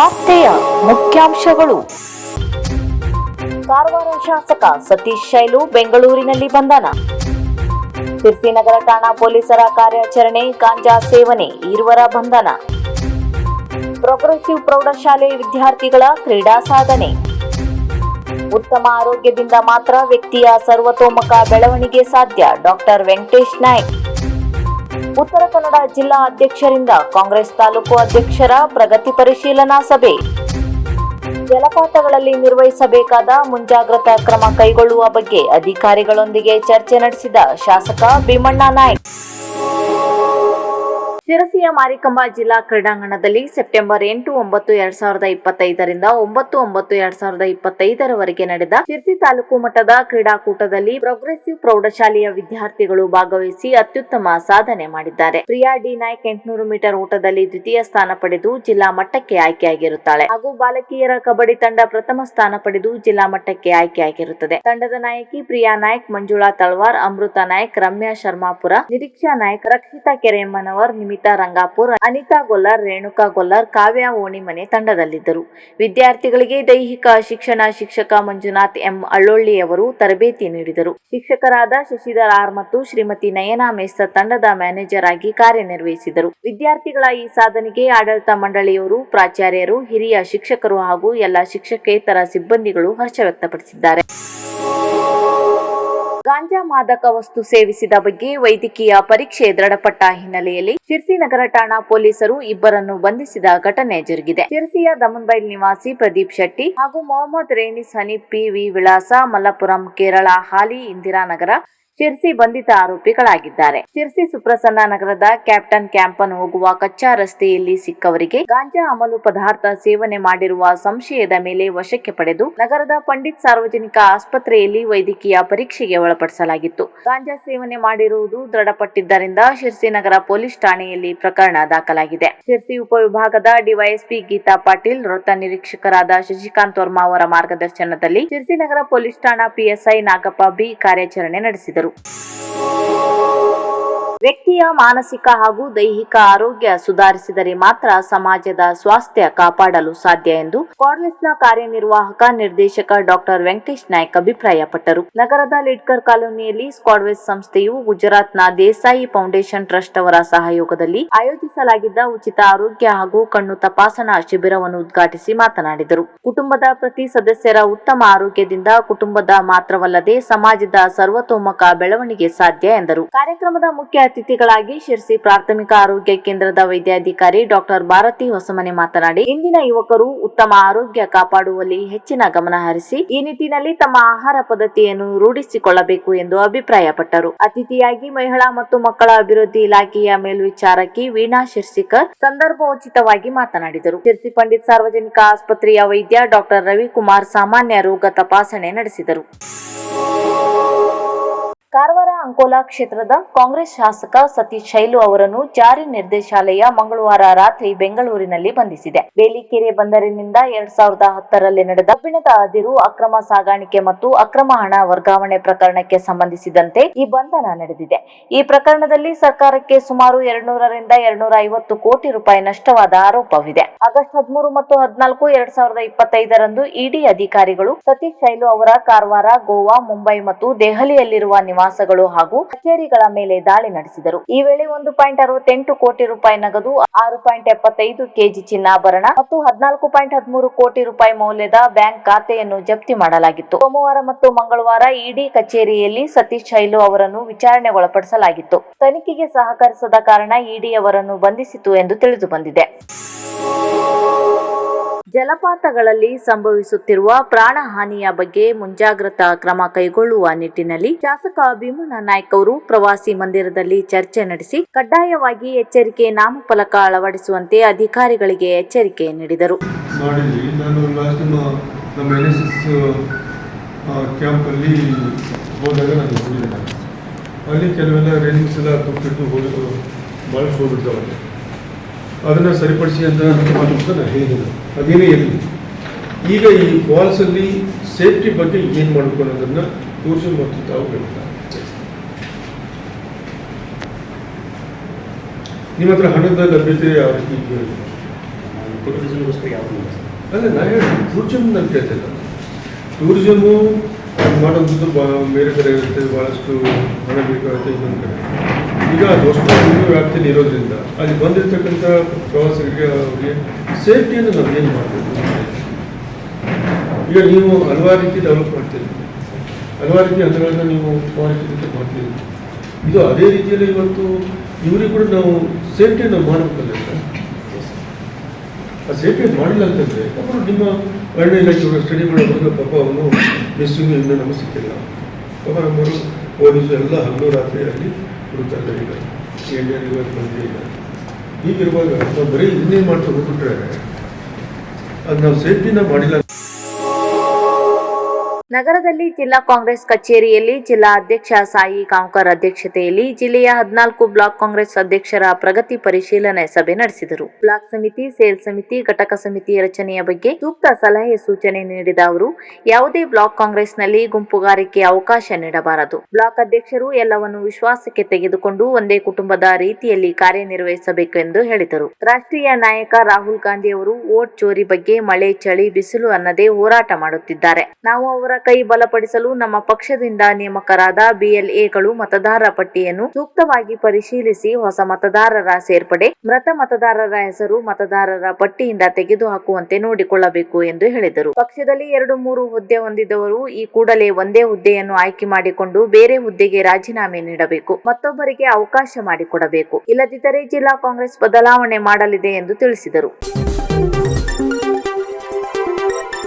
ವಾರ್ತೆಯ ಮುಖ್ಯಾಂಶಗಳು. ಕಾರವಾರ ಶಾಸಕ ಸತೀಶ್ ಶೈಲು, ಬೆಂಗಳೂರಿನಲ್ಲಿ ಬಂಧನ. ನಗರ ಠಾಣಾ ಪೊಲೀಸರ ಕಾರ್ಯಾಚರಣೆ, ಗಾಂಜಾ ಸೇವನೆ, ಇರುವರ ಬಂಧನ. ಪ್ರೋಗ್ರೆಸಿವ್ ಪ್ರೌಢಶಾಲೆ ವಿದ್ಯಾರ್ಥಿಗಳ ಕ್ರೀಡಾ ಸಾಧನೆ. ಉತ್ತಮ ಆರೋಗ್ಯದಿಂದ ಮಾತ್ರ ವ್ಯಕ್ತಿಯ ಸರ್ವತೋಮುಖ ಬೆಳವಣಿಗೆ ಸಾಧ್ಯ, ಡಾಕ್ಟರ್ ವೆಂಕಟೇಶ್ ನಾಯ್ಕ್. ಉತ್ತರ ಕನ್ನಡ ಜಿಲ್ಲಾ ಅಧ್ಯಕ್ಷರಿಂದ ಕಾಂಗ್ರೆಸ್ ತಾಲೂಕು ಅಧ್ಯಕ್ಷರ ಪ್ರಗತಿ ಪರಿಶೀಲನಾ ಸಭೆ. ಜಲಪಾತಗಳಲ್ಲಿ ನಿರ್ವಹಿಸಬೇಕಾದ ಮುಂಜಾಗ್ರತಾ ಕ್ರಮ ಕೈಗೊಳ್ಳುವ ಬಗ್ಗೆ ಅಧಿಕಾರಿಗಳೊಂದಿಗೆ ಚರ್ಚೆ ನಡೆಸಿದ ಶಾಸಕ ಭೀಮಣ್ಣ ನಾಯ್ಕ್. ಶಿರಸಿಯ ಮಾರಿಕಂಬ ಜಿಲ್ಲಾ ಕ್ರೀಡಾಂಗಣದಲ್ಲಿ ಸೆಪ್ಟೆಂಬರ್ ಎಂಟು, ಒಂಬತ್ತು, ಎರಡ್ ಸಾವಿರದ ಇಪ್ಪತ್ತೈದರಿಂದ ಒಂಬತ್ತು ಒಂಬತ್ತು, ಎರಡ್ ಸಾವಿರದ ಇಪ್ಪತ್ತೈದರವರೆಗೆ ನಡೆದ ಶಿರಸಿ ತಾಲೂಕು ಮಟ್ಟದ ಕ್ರೀಡಾಕೂಟದಲ್ಲಿ ಪ್ರೋಗ್ರೆಸಿವ್ ಪ್ರೌಢಶಾಲೆಯ ವಿದ್ಯಾರ್ಥಿಗಳು ಭಾಗವಹಿಸಿ ಅತ್ಯುತ್ತಮ ಸಾಧನೆ ಮಾಡಿದ್ದಾರೆ. ಪ್ರಿಯಾ ಡಿ ನಾಯ್ಕ್ ಎಂಟುನೂರು ಮೀಟರ್ ಓಟದಲ್ಲಿ ದ್ವಿತೀಯ ಸ್ಥಾನ ಪಡೆದು ಜಿಲ್ಲಾ ಮಟ್ಟಕ್ಕೆ ಆಯ್ಕೆಯಾಗಿರುತ್ತಾಳೆ. ಹಾಗೂ ಬಾಲಕಿಯರ ಕಬಡ್ಡಿ ತಂಡ ಪ್ರಥಮ ಸ್ಥಾನ ಪಡೆದು ಜಿಲ್ಲಾ ಮಟ್ಟಕ್ಕೆ ಆಯ್ಕೆಯಾಗಿರುತ್ತದೆ. ತಂಡದ ನಾಯಕಿ ಪ್ರಿಯಾ ನಾಯ್ಕ್, ಮಂಜುಳಾ ತಳ್ವಾರ್, ಅಮೃತ ನಾಯ್ಕ್, ರಮ್ಯಾ ಶರ್ಮಾಪುರ, ನಿರೀಕ್ಷಾ ನಾಯ್ಕ್, ರಕ್ಷಿತಾ ಕೆರೆಯಮ್ಮನವರ್, ನಿಮಿತಾ ರಂಗಾಪುರ್, ಅನಿತಾ ಗೊಲ್ಲರ್, ರೇಣುಕಾ ಗೊಲ್ಲರ್, ಕಾವ್ಯ ಓಣಿಮನೆ ತಂಡದಲ್ಲಿದ್ದರು. ವಿದ್ಯಾರ್ಥಿಗಳಿಗೆ ದೈಹಿಕ ಶಿಕ್ಷಣ ಶಿಕ್ಷಕ ಮಂಜುನಾಥ್ ಎಂ ಅಳ್ಳೊಳ್ಳಿಯವರು ತರಬೇತಿ ನೀಡಿದರು. ಶಿಕ್ಷಕರಾದ ಶಶಿಧರ್ ಆರ್ ಮತ್ತು ಶ್ರೀಮತಿ ನಯನಾ ಮೇಸ್ತ ತಂಡದ ಮ್ಯಾನೇಜರ್ ಆಗಿ ಕಾರ್ಯನಿರ್ವಹಿಸಿದರು. ವಿದ್ಯಾರ್ಥಿಗಳ ಈ ಸಾಧನೆಗೆ ಆಡಳಿತ ಮಂಡಳಿಯವರು, ಪ್ರಾಚಾರ್ಯರು, ಹಿರಿಯ ಶಿಕ್ಷಕರು ಹಾಗೂ ಎಲ್ಲ ಶಿಕ್ಷಕೇತರ ಸಿಬ್ಬಂದಿಗಳು ಹರ್ಷ ವ್ಯಕ್ತಪಡಿಸಿದ್ದಾರೆ. ಗಾಂಜಾ ಮಾದಕ ವಸ್ತು ಸೇವಿಸಿದ ಬಗ್ಗೆ ವೈದ್ಯಕೀಯ ಪರೀಕ್ಷೆ ದೃಢಪಟ್ಟ ಹಿನ್ನೆಲೆಯಲ್ಲಿ ಶಿರ್ಸಿ ನಗರ ಠಾಣಾ ಪೊಲೀಸರು ಇಬ್ಬರನ್ನು ಬಂಧಿಸಿದ ಘಟನೆ ಜರುಗಿದೆ. ಶಿರ್ಸಿಯ ದಮನ್ಬೈಲ್ ನಿವಾಸಿ ಪ್ರದೀಪ್ ಶೆಟ್ಟಿ ಹಾಗೂ ಮೊಹಮ್ಮದ್ ರೇನಿಸ್ ಹನೀಫ್ ಪಿ ವಿ ವಿಳಾಸ ಮಲ್ಲಪುರಂ ಕೇರಳ ಹಾಲಿ ಇಂದಿರಾನಗರ ಶಿರ್ಸಿ ಬಂಧಿತ ಆರೋಪಿಗಳಾಗಿದ್ದಾರೆ. ಶಿರ್ಸಿ ಸುಪ್ರಸನ್ನ ನಗರದ ಕ್ಯಾಪ್ಟನ್ ಕ್ಯಾಂಪನ್ ಹೋಗುವ ಕಚ್ಚಾ ರಸ್ತೆಯಲ್ಲಿ ಸಿಕ್ಕವರಿಗೆ ಗಾಂಜಾ ಅಮಲು ಪದಾರ್ಥ ಸೇವನೆ ಮಾಡಿರುವ ಸಂಶಯದ ಮೇಲೆ ವಶಕ್ಕೆ ಪಡೆದು ನಗರದ ಪಂಡಿತ್ ಸಾರ್ವಜನಿಕ ಆಸ್ಪತ್ರೆಯಲ್ಲಿ ವೈದ್ಯಕೀಯ ಪರೀಕ್ಷೆಗೆ ಒಳಪಡಿಸಲಾಗಿತ್ತು. ಗಾಂಜಾ ಸೇವನೆ ಮಾಡಿರುವುದು ದೃಢಪಟ್ಟಿದ್ದರಿಂದ ಶಿರ್ಸಿ ನಗರ ಪೊಲೀಸ್ ಠಾಣೆಯಲ್ಲಿ ಪ್ರಕರಣ ದಾಖಲಾಗಿದೆ. ಶಿರ್ಸಿ ಉಪವಿಭಾಗದ ಡಿವೈಎಸ್ಪಿ ಗೀತಾ ಪಾಟೀಲ್, ವೃತ್ತ ನಿರೀಕ್ಷಕರಾದ ಶಶಿಕಾಂತ್ ವರ್ಮಾ ಅವರ ಮಾರ್ಗದರ್ಶನದಲ್ಲಿ ಶಿರ್ಸಿ ನಗರ ಪೊಲೀಸ್ ಠಾಣಾ ಪಿಎಸ್ಐ ನಾಗಪ್ಪ ಬಿ ಕಾರ್ಯಾಚರಣೆ ನಡೆಸಿದರು. Brasil. ವ್ಯಕ್ತಿಯ ಮಾನಸಿಕ ಹಾಗೂ ದೈಹಿಕ ಆರೋಗ್ಯ ಸುಧಾರಿಸಿದರೆ ಮಾತ್ರ ಸಮಾಜದ ಸ್ವಾಸ್ಥ್ಯ ಕಾಪಾಡಲು ಸಾಧ್ಯ ಎಂದು ಕಾಂಗ್ರೆಸ್ನ ಕಾರ್ಯನಿರ್ವಾಹಕ ನಿರ್ದೇಶಕ ಡಾಕ್ಟರ್ ವೆಂಕಟೇಶ್ ನಾಯ್ಕ ಅಭಿಪ್ರಾಯಪಟ್ಟರು. ನಗರದ ಲಿಡ್ಕರ್ ಕಾಲೋನಿಯಲ್ಲಿ ಸ್ಕಾಡ್ವೆಸ್ ಸಂಸ್ಥೆಯು ಗುಜರಾತ್ನ ದೇಸಾಯಿ ಫೌಂಡೇಶನ್ ಟ್ರಸ್ಟ್ ಅವರ ಸಹಯೋಗದಲ್ಲಿ ಆಯೋಜಿಸಲಾಗಿದ್ದ ಉಚಿತ ಆರೋಗ್ಯ ಹಾಗೂ ಕಣ್ಣು ತಪಾಸಣಾ ಶಿಬಿರವನ್ನು ಉದ್ಘಾಟಿಸಿ ಮಾತನಾಡಿದರು. ಕುಟುಂಬದ ಪ್ರತಿ ಸದಸ್ಯರ ಉತ್ತಮ ಆರೋಗ್ಯದಿಂದ ಕುಟುಂಬದ ಮಾತ್ರವಲ್ಲದೆ ಸಮಾಜದ ಸರ್ವತೋಮುಖ ಬೆಳವಣಿಗೆ ಸಾಧ್ಯ ಎಂದರು. ಕಾರ್ಯಕ್ರಮದ ಮುಖ್ಯ ಅತಿಥಿಗಳಾಗಿ ಶಿರ್ಸಿ ಪ್ರಾಥಮಿಕ ಆರೋಗ್ಯ ಕೇಂದ್ರದ ವೈದ್ಯಾಧಿಕಾರಿ ಡಾಕ್ಟರ್ ಭಾರತಿ ಹೊಸಮನೆ ಮಾತನಾಡಿ, ಇಂದಿನ ಯುವಕರು ಉತ್ತಮ ಆರೋಗ್ಯ ಕಾಪಾಡುವಲ್ಲಿ ಹೆಚ್ಚಿನ ಗಮನ ಹರಿಸಿ, ಈ ನಿಟ್ಟಿನಲ್ಲಿ ತಮ್ಮ ಆಹಾರ ಪದ್ಧತಿಯನ್ನು ರೂಢಿಸಿಕೊಳ್ಳಬೇಕು ಎಂದು ಅಭಿಪ್ರಾಯಪಟ್ಟರು. ಅತಿಥಿಯಾಗಿ ಮಹಿಳಾ ಮತ್ತು ಮಕ್ಕಳ ಅಭಿವೃದ್ಧಿ ಇಲಾಖೆಯ ಮೇಲ್ವಿಚಾರಕಿ ವೀಣಾ ಶಿರ್ಸಿಕರ್ ಸಂದರ್ಭೋಚಿತವಾಗಿ ಮಾತನಾಡಿದರು. ಶಿರ್ಸಿ ಪಂಡಿತ್ ಸಾರ್ವಜನಿಕ ಆಸ್ಪತ್ರೆಯ ವೈದ್ಯ ಡಾಕ್ಟರ್ ರವಿಕುಮಾರ್ ಸಾಮಾನ್ಯ ರೋಗ ತಪಾಸಣೆ ನಡೆಸಿದರು. ಕಾರವಾರ ಅಂಕೋಲಾ ಕ್ಷೇತ್ರದ ಕಾಂಗ್ರೆಸ್ ಶಾಸಕ ಸತೀಶ್ ಶೈಲು ಅವರನ್ನು ಜಾರಿ ನಿರ್ದೇಶಾಲಯ ಮಂಗಳವಾರ ರಾತ್ರಿ ಬೆಂಗಳೂರಿನಲ್ಲಿ ಬಂಧಿಸಿದೆ. ಬೇಲಿಕೆರೆ ಬಂದರಿನಿಂದ ಎರಡ್ ಸಾವಿರದ ಹತ್ತರಲ್ಲಿ ನಡೆದ ಕಬ್ಬಿಣದ ಅದಿರು ಅಕ್ರಮ ಸಾಗಾಣಿಕೆ ಮತ್ತು ಅಕ್ರಮ ಹಣ ವರ್ಗಾವಣೆ ಪ್ರಕರಣಕ್ಕೆ ಸಂಬಂಧಿಸಿದಂತೆ ಈ ಬಂಧನ ನಡೆದಿದೆ. ಈ ಪ್ರಕರಣದಲ್ಲಿ ಸರ್ಕಾರಕ್ಕೆ ಸುಮಾರು ಎರಡ್ನೂರರಿಂದ ಎರಡ್ನೂರ ಐವತ್ತು ಕೋಟಿ ರೂಪಾಯಿ ನಷ್ಟವಾದ ಆರೋಪವಿದೆ. ಆಗಸ್ಟ್ ಹದಿಮೂರು ಮತ್ತು ಹದಿನಾಲ್ಕು ಎರಡ್ ಸಾವಿರದ ಇಪ್ಪತ್ತೈದರಂದು ಇಡಿ ಅಧಿಕಾರಿಗಳು ಸತೀಶ್ ಶೈಲು ಅವರ ಕಾರವಾರ ಗೋವಾ, ಮುಂಬೈ ಮತ್ತು ದೆಹಲಿಯಲ್ಲಿರುವ ನಿವಾಸಗಳು ಹಾಗೂ ಕಚೇರಿಗಳ ಮೇಲೆ ದಾಳಿ ನಡೆಸಿದರು. ಈ ವೇಳೆ ಒಂದು ಪಾಯಿಂಟ್ ಅರವತ್ತೆಂಟು ಕೋಟಿ ರೂಪಾಯಿ ನಗದು, ಆರು ಪಾಯಿಂಟ್ ಎಪ್ಪತ್ತೈದು ಕೆಜಿ ಚಿನ್ನಾಭರಣ ಮತ್ತು ಹದಿನಾಲ್ಕು ಪಾಯಿಂಟ್ ಹದಿಮೂರು ಕೋಟಿ ರೂಪಾಯಿ ಮೌಲ್ಯದ ಬ್ಯಾಂಕ್ ಖಾತೆಯನ್ನು ಜಪ್ತಿ ಮಾಡಲಾಗಿತ್ತು. ಸೋಮವಾರ ಮತ್ತು ಮಂಗಳವಾರ ಇಡಿ ಕಚೇರಿಯಲ್ಲಿ ಸತೀಶ್ ಶೈಲು ಅವರನ್ನು ವಿಚಾರಣೆಗೊಳಪಡಿಸಲಾಗಿತ್ತು ತನಿಖೆಗೆ ಸಹಕರಿಸದ ಕಾರಣ ಇಡಿ ಅವರನ್ನು ಬಂಧಿಸಿತು ಎಂದು ತಿಳಿದು ಬಂದಿದೆ. ಜಲಪಾತಗಳಲ್ಲಿ ಸಂಭವಿಸುತ್ತಿರುವ ಪ್ರಾಣಹಾನಿಯ ಬಗ್ಗೆ ಮುಂಜಾಗ್ರತಾ ಕ್ರಮ ಕೈಗೊಳ್ಳುವ ನಿಟ್ಟಿನಲ್ಲಿ ಶಾಸಕ ಭೀಮಣ್ಣ ನಾಯ್ಕ ಅವರು ಪ್ರವಾಸಿ ಮಂದಿರದಲ್ಲಿ ಚರ್ಚೆ ನಡೆಸಿ ಕಡ್ಡಾಯವಾಗಿ ಎಚ್ಚರಿಕೆ ನಾಮಫಲಕ ಅಳವಡಿಸುವಂತೆ ಅಧಿಕಾರಿಗಳಿಗೆ ಎಚ್ಚರಿಕೆ ನೀಡಿದರು. ಅಲ್ಲಿ ಕೆಲವೆಲ್ಲ ರೇಲಿಂಗ್ಸ್ ಎಲ್ಲ ತುಟ್ಟಿಟ್ಟು ಹೋಗಿ ಭಾಳಷ್ಟು ಹೋಗ್ಬಿಡ್ತಾವೆ ಅದನ್ನು ಸರಿಪಡಿಸಿ ಅಂತ ಮಾತು ನಾನು ಹೇಳಿದ್ದೀನಿ ಅದೇನೇ ಇರಲಿ. ಈಗ ಈ ಫಾಲ್ಸಲ್ಲಿ ಸೇಫ್ಟಿ ಬಗ್ಗೆ ಏನು ಮಾಡ್ಕೊಳ್ಳೋದನ್ನು ಅನ್ನೋದನ್ನು ತೋರಿಸಿ ಮತ್ತು ತಾವು ಹೇಳ್ತಾರೆ. ನಿಮ್ಮ ಹತ್ರ ಹಣದ ಲಭ್ಯತೆ ಯಾವ ರೀತಿ? ಟೂರಿಸಮ್ಗೋಸ್ಕರ ಯಾವುದು ಅಲ್ಲ ನಾ ಹೇಳಿ ಟೂರಿಸಮ್ ನಾನು. ಕೇಳ್ತಿಲ್ಲ ಟೂರಿಸಮು ಮಾಡೋದು ಬೇರೆ ಕಡೆ ಇರುತ್ತೆ ಭಾಳಷ್ಟು ಹಣ ಬೇಕಾಗುತ್ತೆ ಇನ್ನೊಂದು ಕಡೆ ಈಗ ಅದಷ್ಟು ಭೂಮಿ ವ್ಯಾಪ್ತಿಯಲ್ಲಿ ಇರೋದ್ರಿಂದ ಅಲ್ಲಿ ಬಂದಿರತಕ್ಕಂಥ ಪ್ರವಾಸಿಗರಿಗೆ ಅವರಿಗೆ ಸೇಫ್ಟಿಯನ್ನು ನಾವು ಏನು ಮಾಡಬೇಕು? ಈಗ ನೀವು ಹಲವಾರು ರೀತಿ ಡೆವಲಪ್ ಮಾಡ್ತೀರಿ. ಹಲವಾರು ರೀತಿ ಹಂತಗಳನ್ನು ನೀವು ಪ್ರವಾಸಿಗರಿಗೆ ಮಾಡ್ತೀರಿ. ಇದು ಅದೇ ರೀತಿಯಲ್ಲಿ ಇವತ್ತು ಇವರಿಗೆ ಕೂಡ ನಾವು ಸೇಫ್ಟಿಯನ್ನು ಮಾಡಬೇಕಲ್ಲ ಆ ಸೇಫ್ಟಿ ಮಾಡಿಲ್ಲ ಅಂತಂದರೆ ಅವರು ನಿಮ್ಮ ಅರಣ್ಯ ಇಲಾಖೆ ಸ್ಟಡಿ ಮಾಡೋದ್ರಿಂದ ಪಾಪ ಅವನು ಮಿಸ್ಸಿಂಗ್ ಇನ್ನೂ ನಮಗೆ ಸಿಕ್ಕಿಲ್ಲ ಪಾಪ ನಮ್ಮವರು ಪೊಲೀಸರು ಎಲ್ಲ ಹಗಲು ರಾತ್ರಿ ಈಗ ಹೀಗಿರುವಾಗ ನಾವು ಬರೀ ಇನ್ನೇನ್ ಮಾಡ್ತಾ ಹೋಗ್ಬಿಟ್ರೆ ಅದು ನಾವು ಸೇಫ್ಟಿನ ಮಾಡಿಲ್ಲ ನಗರದಲ್ಲಿ ಜಿಲ್ಲಾ ಕಾಂಗ್ರೆಸ್ ಕಚೇರಿಯಲ್ಲಿ ಜಿಲ್ಲಾ ಅಧ್ಯಕ್ಷ ಸಾಯಿ ಕಾಂಕರ್ ಅಧ್ಯಕ್ಷತೆಯಲ್ಲಿ ಜಿಲ್ಲೆಯ ಹದಿನಾಲ್ಕು ಬ್ಲಾಕ್ ಕಾಂಗ್ರೆಸ್ ಅಧ್ಯಕ್ಷರ ಪ್ರಗತಿ ಪರಿಶೀಲನೆ ಸಭೆ ನಡೆಸಿದರು. ಬ್ಲಾಕ್ ಸಮಿತಿ, ಸೇಲ್ ಸಮಿತಿ, ಘಟಕ ಸಮಿತಿ ರಚನೆಯ ಬಗ್ಗೆ ಸೂಕ್ತ ಸಲಹೆ ಸೂಚನೆ ನೀಡಿದ ಅವರು, ಯಾವುದೇ ಬ್ಲಾಕ್ ಕಾಂಗ್ರೆಸ್ನಲ್ಲಿ ಗುಂಪುಗಾರಿಕೆ ಅವಕಾಶ ನೀಡಬಾರದು. ಬ್ಲಾಕ್ ಅಧ್ಯಕ್ಷರು ಎಲ್ಲವನ್ನು ವಿಶ್ವಾಸಕ್ಕೆ ತೆಗೆದುಕೊಂಡು ಒಂದೇ ಕುಟುಂಬದ ರೀತಿಯಲ್ಲಿ ಕಾರ್ಯನಿರ್ವಹಿಸಬೇಕು ಎಂದು ಹೇಳಿದರು. ರಾಷ್ಟ್ರೀಯ ನಾಯಕ ರಾಹುಲ್ ಗಾಂಧಿ ಅವರು ವೋಟ್ ಚೋರಿ ಬಗ್ಗೆ ಮಳೆ, ಚಳಿ, ಬಿಸಿಲು ಅನ್ನದೇ ಹೋರಾಟ ಮಾಡುತ್ತಿದ್ದಾರೆ. ನಾವು ಅವರ ಕೈ ಬಲಪಡಿಸಲು ನಮ್ಮ ಪಕ್ಷದಿಂದ ನೇಮಕರಾದ ಬಿಎಲ್ಎಗಳು ಮತದಾರರ ಪಟ್ಟಿಯನ್ನು ಸೂಕ್ತವಾಗಿ ಪರಿಶೀಲಿಸಿ ಹೊಸ ಮತದಾರರ ಸೇರ್ಪಡೆ, ಮೃತ ಮತದಾರರ ಹೆಸರು ಮತದಾರರ ಪಟ್ಟಿಯಿಂದ ತೆಗೆದುಹಾಕುವಂತೆ ನೋಡಿಕೊಳ್ಳಬೇಕು ಎಂದು ಹೇಳಿದರು. ಪಕ್ಷದಲ್ಲಿ ಎರಡು ಮೂರು ಹುದ್ದೆ ಹೊಂದಿದವರು ಈ ಕೂಡಲೇ ಒಂದೇ ಹುದ್ದೆಯನ್ನು ಆಯ್ಕೆ ಮಾಡಿಕೊಂಡು ಬೇರೆ ಹುದ್ದೆಗೆ ರಾಜೀನಾಮೆ ನೀಡಬೇಕು. ಮತ್ತೊಬ್ಬರಿಗೆ ಅವಕಾಶ ಮಾಡಿಕೊಡಬೇಕು. ಇಲ್ಲದಿದ್ದರೆ ಜಿಲ್ಲಾ ಕಾಂಗ್ರೆಸ್ ಬದಲಾವಣೆ ಮಾಡಲಿದೆ ಎಂದು ತಿಳಿಸಿದರು.